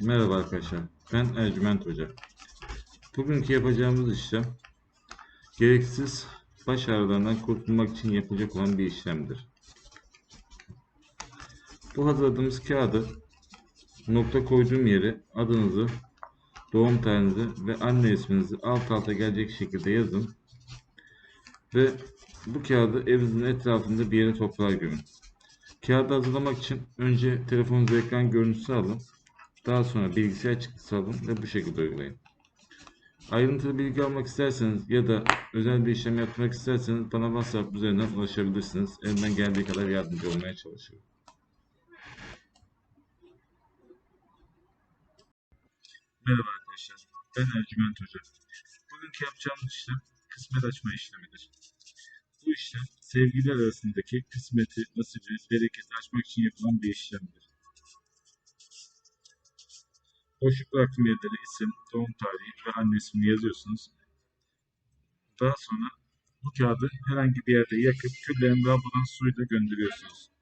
Merhaba arkadaşlar, ben Ercüment Hoca. Bugünkü yapacağımız işlem, gereksiz baş ağrılarından kurtulmak için yapılacak olan bir işlemdir. Bu hazırladığımız kağıdı nokta koyduğum yere adınızı, doğum tarihinizi ve anne isminizi alt alta gelecek şekilde yazın. Ve bu kağıdı evinizin etrafında bir yere toprağa gömün. Kağıdı hazırlamak için önce telefonunuza ekran görüntüsü alın. Daha sonra bilgisayar çıktısı alın ve bu şekilde uygulayın. Ayrıntılı bilgi almak isterseniz ya da özel bir işlem yapmak isterseniz bana WhatsApp üzerinden ulaşabilirsiniz. Elimden geldiği kadar yardımcı olmaya çalışıyorum. Merhaba arkadaşlar, ben Ercüment Hoca. Bugünkü yapacağımız işlem kısmet açma işlemidir. Bu işlem sevgililer arasındaki kısmeti, nasibi, bereketi açmak için yapılan bir işlemdir. Boşluk bıraktığım yerlere isim, doğum tarihi ve anne ismini yazıyorsunuz. Daha sonra bu kağıdı herhangi bir yerde yakıp küllerini lavabodan suyla gönderiyorsunuz.